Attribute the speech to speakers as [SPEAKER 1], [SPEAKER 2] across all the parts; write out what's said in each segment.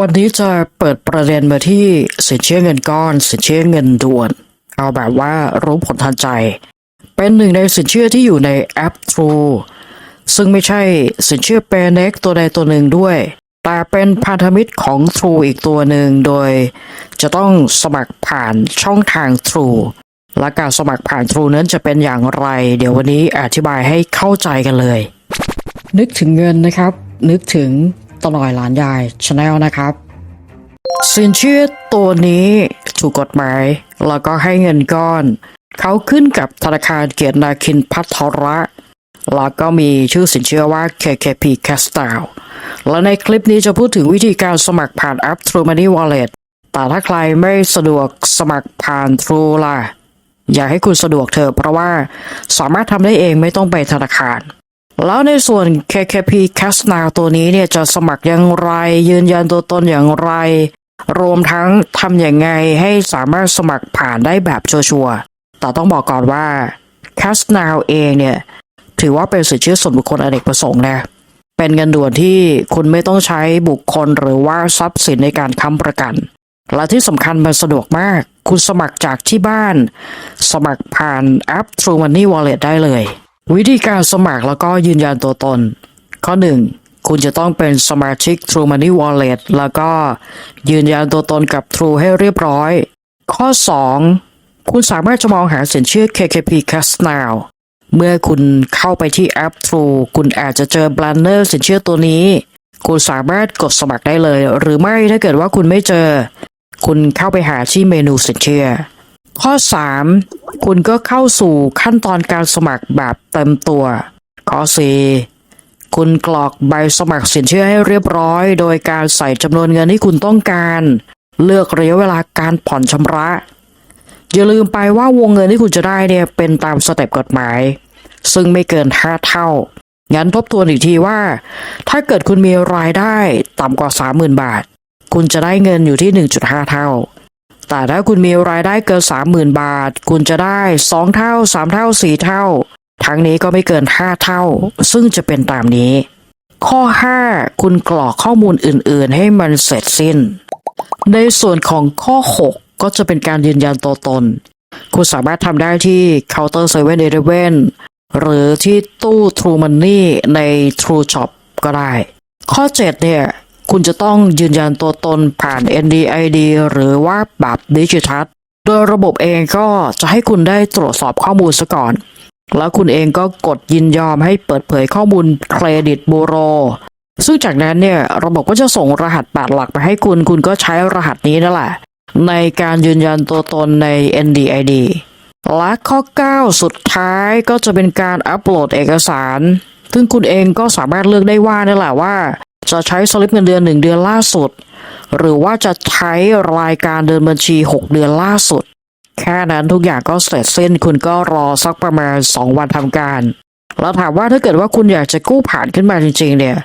[SPEAKER 1] วันนี้จะเปิดประเด็นมาที่สินเชื่อเงินก้อน สินเชื่อเงินด่วน เอาแบบว่ารู้ผลทันใจ เป็นหนึ่งในสินเชื่อที่อยู่ในแอป True ซึ่งไม่ใช่สินเชื่อเปเน็กตัวใดตัวหนึ่งด้วย แต่เป็นพันธมิตรของ True อีกตัวหนึ่งโดย จะต้องสมัครผ่านช่องทาง True และการสมัครผ่าน True นั้นจะเป็นอย่างไร เดี๋ยววันนี้อธิบายให้เข้าใจกันเลย นึกถึงเงินนะครับ นึกถึง ตลอยหลานยายชาแนลนะครับ สินเชื่อตัวนี้ถูกกฎหมายแล้วก็ให้เงินก้อน เขาขึ้นกับธนาคารเกียรตินาคินพัทระแล้วก็มีชื่อสินเชื่อว่า KKP Castle และในคลิปนี้จะพูดถึงวิธีการสมัครผ่านแอป True Money Wallet แต่ถ้าใครไม่สะดวกสมัครผ่าน True ล่ะ อยากให้คุณสะดวกเถอเพราะว่าสามารถทำได้เองไม่ต้องไปธนาคาร แล้วในส่วน KKP Cash Now ตัวนี้เนี่ยจะสมัครอย่างไร ยืนยันตัวตนอย่างไร รวมทั้งทำอย่างไงให้สามารถสมัครผ่านได้แบบชัวร์แต่ต้องบอกก่อนว่า Cash Now เองเนี่ย ถือว่าเป็นสิทธิส่วนบุคคลอเนกประสงค์นะเป็นเงินด่วนที่คุณไม่ต้องใช้บุคคลหรือว่าทรัพย์สินในการค้ำประกัน และที่สำคัญมันสะดวกมาก คุณสมัครจากที่บ้าน สมัครผ่านแอป True Money Wallet ได้เลย วิธีการสมัครแล้วก็ยืนยันตัวตน ข้อ 1 คุณจะต้องเป็นสมาชิก True Money Wallet แล้วก็ยืนยันตัวตนกับ True ให้เรียบร้อย ข้อ 2 คุณสามารถจะมองหาสินเชื่อ KKP Cash Now เมื่อคุณเข้าไปที่แอป True คุณอาจจะเจอ b บ a n เนอร์สินเชื่อตัวนี้ คุณสามารถกดสมัครได้เลย หรือไม่ถ้าเกิดว่าคุณไม่เจอ คุณเข้าไปหาที่เมนูสินเชื่อ ข้อ 3 คุณก็เข้าสู่ขั้นตอนการสมัครแบบเต็มตัว ข้อ 4 คุณกรอกใบสมัครสินเชื่อให้เรียบร้อย โดยการใส่จำนวนเงินที่คุณต้องการ เลือกระยะเวลาการผ่อนชำระ อย่าลืมไปว่าวงเงินที่คุณจะได้เนี่ยเป็นตามสเต็ปกฎหมาย ซึ่งไม่เกิน5เท่า งั้นทบทวนอีกทีว่า ถ้าเกิดคุณมีรายได้ต่ำกว่า 30,000 บาท คุณจะได้เงินอยู่ที่ 1.5 เท่า แต่ถ้าคุณมีรายได้เกิน 30,000 บาท คุณจะได้ 2 เท่า 3 เท่า 4 เท่า ทั้งนี้ก็ไม่เกิน 5 เท่า ซึ่งจะเป็นตามนี้ ข้อ 5 คุณกรอกข้อมูลอื่น ๆ ให้มันเสร็จสิ้น ในส่วนของข้อ 6 ก็จะเป็นการยืนยันตัวตน คุณสามารถทำได้ที่เคาน์เตอร์เซเว่นเอเวนหรือที่ตู้ True Money ใน True Shop ก็ได้ ข้อ 7 เนี่ย คุณจะต้องยืนยันตัวตนผ่าน NDID หรือว่าแบบดิจิทัลโดยระบบเองก็จะให้คุณได้ตรวจสอบข้อมูลซะก่อน แล้วคุณเองก็กดยินยอมให้เปิดเผยข้อมูลเครดิตบูโร ซึ่งจากนั้นเนี่ยระบบก็จะส่งรหัสแปดหลักไปให้คุณ คุณก็ใช้รหัสนี้นั่นแหละ ในการยืนยันตัวตนใน NDID และข้อ 9 สุดท้ายก็จะเป็นการอัปโหลดเอกสาร ซึ่งคุณเองก็สามารถเลือกได้ว่านี่แหละว่า จะใช้สลิปเงินเดือนหนึ่งเดือนล่าสุด หรือว่าจะใช้รายการเดินบัญชี 6 เดือนล่าสุด แค่นั้นทุกอย่างก็เสร็จสิ้นคุณก็รอสักประมาณ 2 วันทำการ แล้วถามว่าถ้าเกิดว่าคุณอยากจะกู้ผ่านขึ้นมาจริง ๆ เนี่ย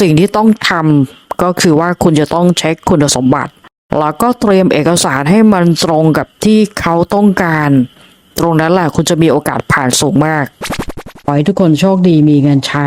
[SPEAKER 1] สิ่งที่ต้องทำก็คือว่าคุณจะต้องเช็คคุณสมบัติ แล้วก็เตรียมเอกสารให้มันตรงกับที่เขาต้องการ ตรงนั้นแหละคุณจะมีโอกาสผ่านสูงมากขอให้ทุกคนโชคดีมีเงินใช้